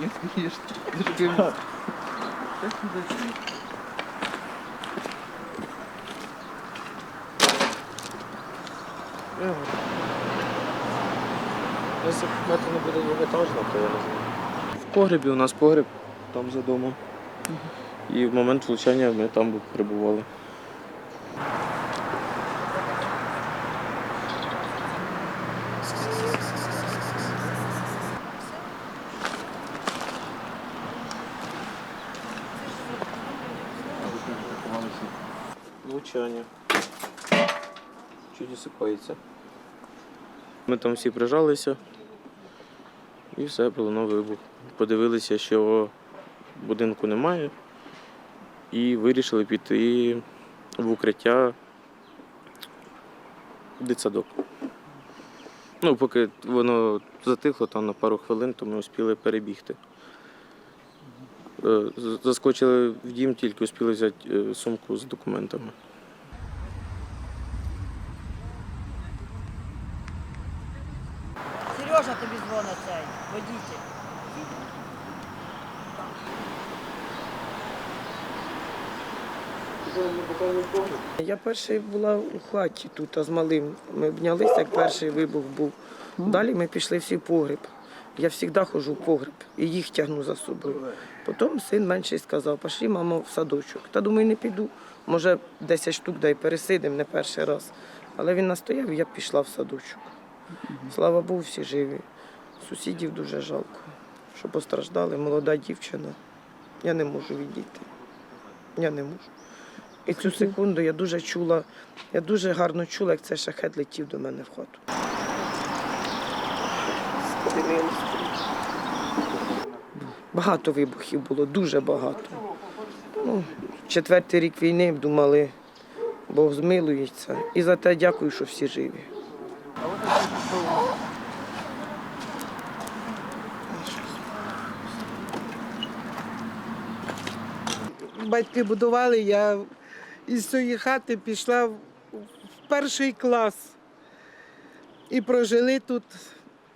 Нет, конечно. Как не? Якщо це не буде двохетажна, то я не знаю. В погребі у нас погреб там за домом. І в момент влучання ми там перебували. Влучання. Чуть осипається. Ми там всі прижалися і все, пролунав вибух. Подивилися, що будинку немає, і вирішили піти в укриття дитсадок. Ну, поки воно затихло там на пару хвилин, то ми успіли перебігти. Е, Заскочили в дім, тільки успіли взяти е, сумку з документами. Сережа тобі дзвонить цей, водитель. Я перший була у хаті тут, а з малим. Ми обнялися, як перший вибух був. Далі ми пішли всі в погреб. Я завжди ходжу в погреб і їх тягну за собою. Потім син менший сказав, пішли, мамо, в садочок. Та думаю, не піду. Може, 10 штук дай пересидимо не перший раз. Але він настояв, і я пішла в садочок. Слава Богу, всі живі. Сусідів дуже жалко, що постраждали, молода дівчина. Я не можу відійти. Я не можу. І цю секунду я дуже чула, я дуже гарно чула, як цей шахет летів до мене в хату. Багато вибухів було, дуже багато. Ну, четвертий рік війни думали, Бог змилується. І за те дякую, що всі живі. Батьки будували, я із цієї хати пішла в перший клас і прожили тут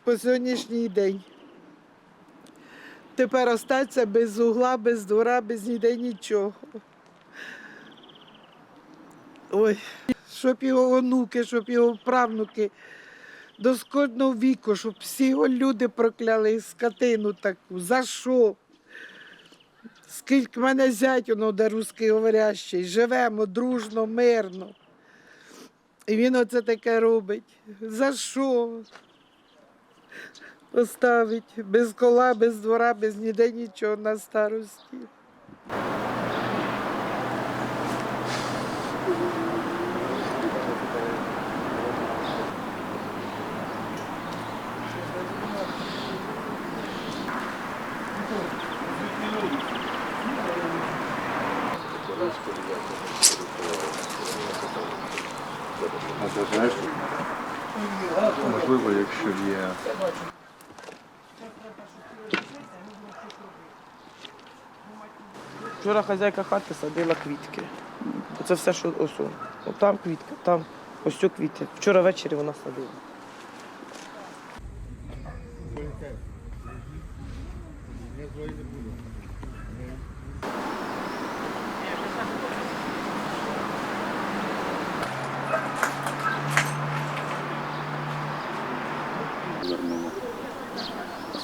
по сьогоднішній день. Тепер остаться без угла, без двора, без ніде нічого. Ой, щоб його онуки, щоб його правнуки до скотного віку, щоб всі його люди прокляли скотину таку. За що? Скільки мене зять, воно де русський говорящий, живемо дружно, мирно. І він оце таке робить. За що? Поставить без кола, без двора, без ніде нічого на старості. А ти знаєш, можливо, якщо є Вчора хазяйка хати садила квітки. Оце все, що ось. о. От там квітка, там ось цю квіти. Вчора ввечері вона садила.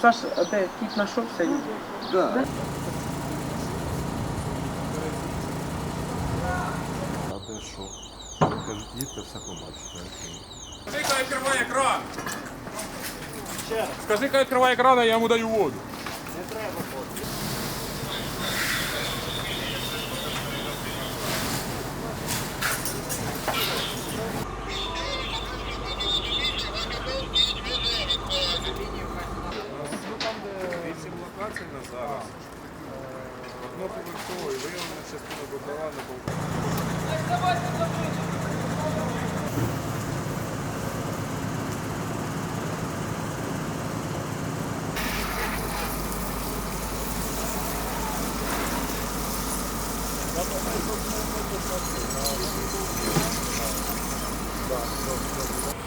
Саш, а де кіт знайшовся? Да. А те що? Кажуть, їдьте, все побачите. Скажи, хай відкриває экран! Скажи, хай відкриває экран, а я йому даю воду. Да, да, да.